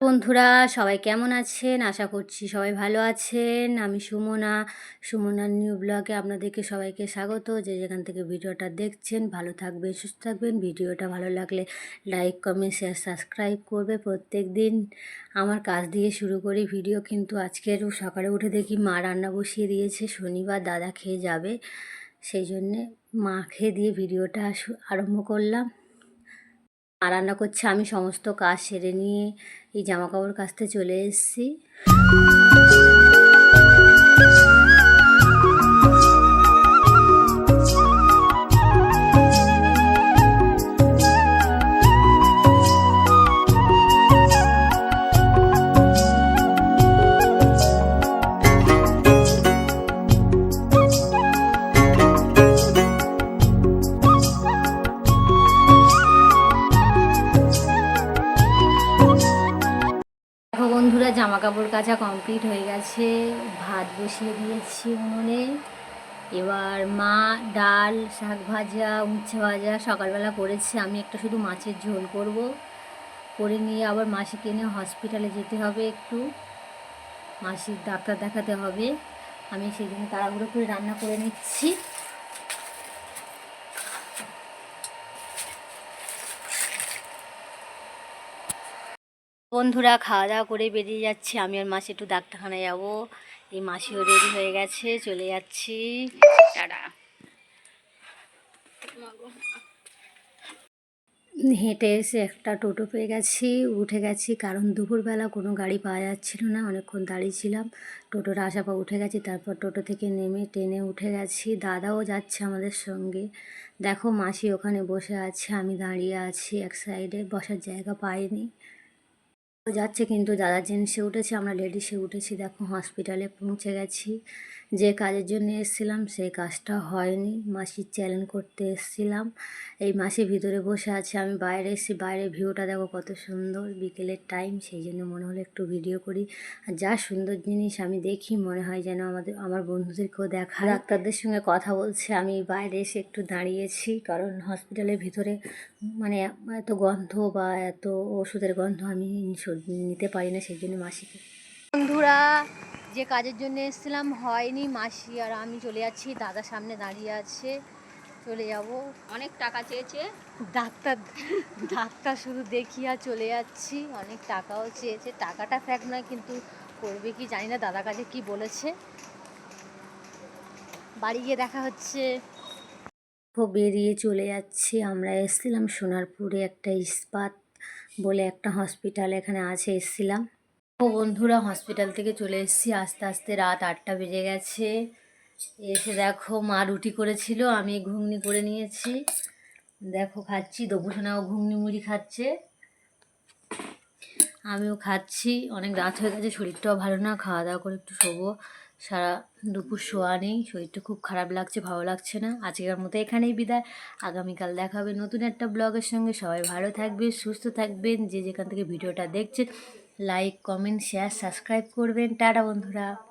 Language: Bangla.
বন্ধুরা, সবাই কেমন আছেন? আশা করছি সবাই ভালো আছেন। আমি সুমনা। সুমনার নিউ ব্লগে আপনাদেরকে সবাইকে স্বাগত। যে যেখান থেকে ভিডিওটা দেখছেন, ভালো থাকবেন, সুস্থ থাকবেন। ভিডিওটা ভালো লাগলে লাইক, কমেন্ট, শেয়ার, সাবস্ক্রাইব করবে প্রত্যেক দিন। আমার কাজ দিয়ে শুরু করি ভিডিও, কিন্তু আজকের সকালে উঠে দেখি মা রান্না বসিয়ে দিয়েছে। শনিবার দাদা খেয়ে যাবে। সেই জন্যে মা খেয়ে দিয়ে ভিডিওটা আরম্ভ করলাম। মা রান্না করছে, আমি সমস্ত কাজ সেরে নিয়ে এই জামা কাপড় কাচতে চলে এসেছি। দেখো বন্ধুরা জামা কাপড় কাচা কমপ্লিট হয়ে গেছে। ভাত বসিয়ে দিয়েছি উনুনে। এবার মা ডাল, শাক ভাজা, উচ্ছে ভাজা সকালবেলা করেছে। আমি একটা শুধু মাছের ঝোল করব। করে নিয়ে আবার মাসিকে নিয়ে হসপিটালে যেতে হবে একটু। মাসির ডাক্তার দেখাতে হবে। আমি সেই জন্য তাড়াহুড়ো করে রান্না করে নিচ্ছি। বন্ধুরা খাওয়া দাওয়া করে বেরিয়ে যাচ্ছি। আমি আর মাসি একটু ডাক্তারখানায় যাব। এই মাসিও রেডি হয়ে গেছে, চলে যাচ্ছি। হেঁটে এসে একটা টোটো পেয়ে গেছি, উঠে গেছি। কারণ দুপুরবেলা কোনো গাড়ি পাওয়া যাচ্ছিল না, অনেকক্ষণ দাঁড়িয়েছিলাম টোটোর আশা পা উঠে গেছি, তারপর টোটো থেকে নেমে ট্রেনে উঠে গেছি। দাদাও যাচ্ছে আমাদের সঙ্গে। দেখো, মাসি ওখানে বসে আছে, আমি দাঁড়িয়ে আছি এক সাইডে বসার জায়গা পাইনি। যাচ্ছে কিন্তু দাদা জেন্টসে উঠেছে আমরা লেডিসে উঠেছি দেখো হসপিটালে পৌঁছে গেছি। যে কাজের জন্য এসেছিলাম, সেই কাজটা হয়নি। মাসির চ্যালেঞ্জ করতে এসেছিলাম। এই মাসি ভিতরে বসে আছে আমি, বাইরে এসেছি। বাইরের ভিউটা দেখো কত সুন্দর। বিকেলের টাইম সেই জন্য মনে হলো একটু ভিডিও করি। আর যা সুন্দর জিনিস আমি দেখি, মনে হয় যেন আমাদের, আমার বন্ধুদেরকেও দেখা ডাক্তারদের সঙ্গে কথা বলছে, আমি বাইরে এসে একটু দাঁড়িয়েছি। কারণ হসপিটালের ভিতরে মানে এত গন্ধ বা এত ওষুধের গন্ধ আমি নিতে পারি না, সেই জন্য মাসিকে। বন্ধুরা যে কাজের জন্য এসেছিলাম হয়নি মাসি আর আমি চলে যাচ্ছি দাদার সামনে দাঁড়িয়ে আছে চলে যাব। অনেক টাকা চেয়েছে? ডাক্তার ডাক্তার শুধু দেখি আর চলে যাচ্ছি অনেক টাকাও চেয়েছে। টাকাটা ফ্যাক্ট নয় কিন্তু করবে কি জানি না দাদার কাছে কি বলেছে। বাড়ি গিয়ে দেখা হচ্ছে। খুব বেরিয়ে চলে যাচ্ছি। আমরা এসেছিলাম সোনারপুরে একটা ইস্পাত বলে একটা হসপিটাল এখানে আছে এসেছিলাম। বন্ধুরা হসপিটাল থেকে চলে এসেছি। আস্তে আস্তে রাত আটটা বেজে গেছে। এসে দেখো, মা রুটি করেছিল, আমি ঘুগনি করে নিয়েছি। দেখো, খাচ্ছি দপুসোনাও ঘুগনি মুড়ি খাচ্ছে। আমিও খাচ্ছি। অনেক রাত হয়ে গেছে, শরীরটাও ভালো না, খাওয়া দাওয়া করে একটু শোবো। সারা দুপুর শোয়া নেই, শরীরটা খুব খারাপ লাগছে, ভালো লাগছে না। আজকের মতো এখানেই বিদায়। আগামীকাল দেখা হবে নতুন একটা ব্লগের সঙ্গে। সবাই ভালো থাকবে সুস্থ থাকবেন, যে যেখান থেকে ভিডিওটা দেখছেন। লাইক কমেন্ট শেয়ার সাবস্ক্রাইব করবেন। টাটা বন্ধুরা।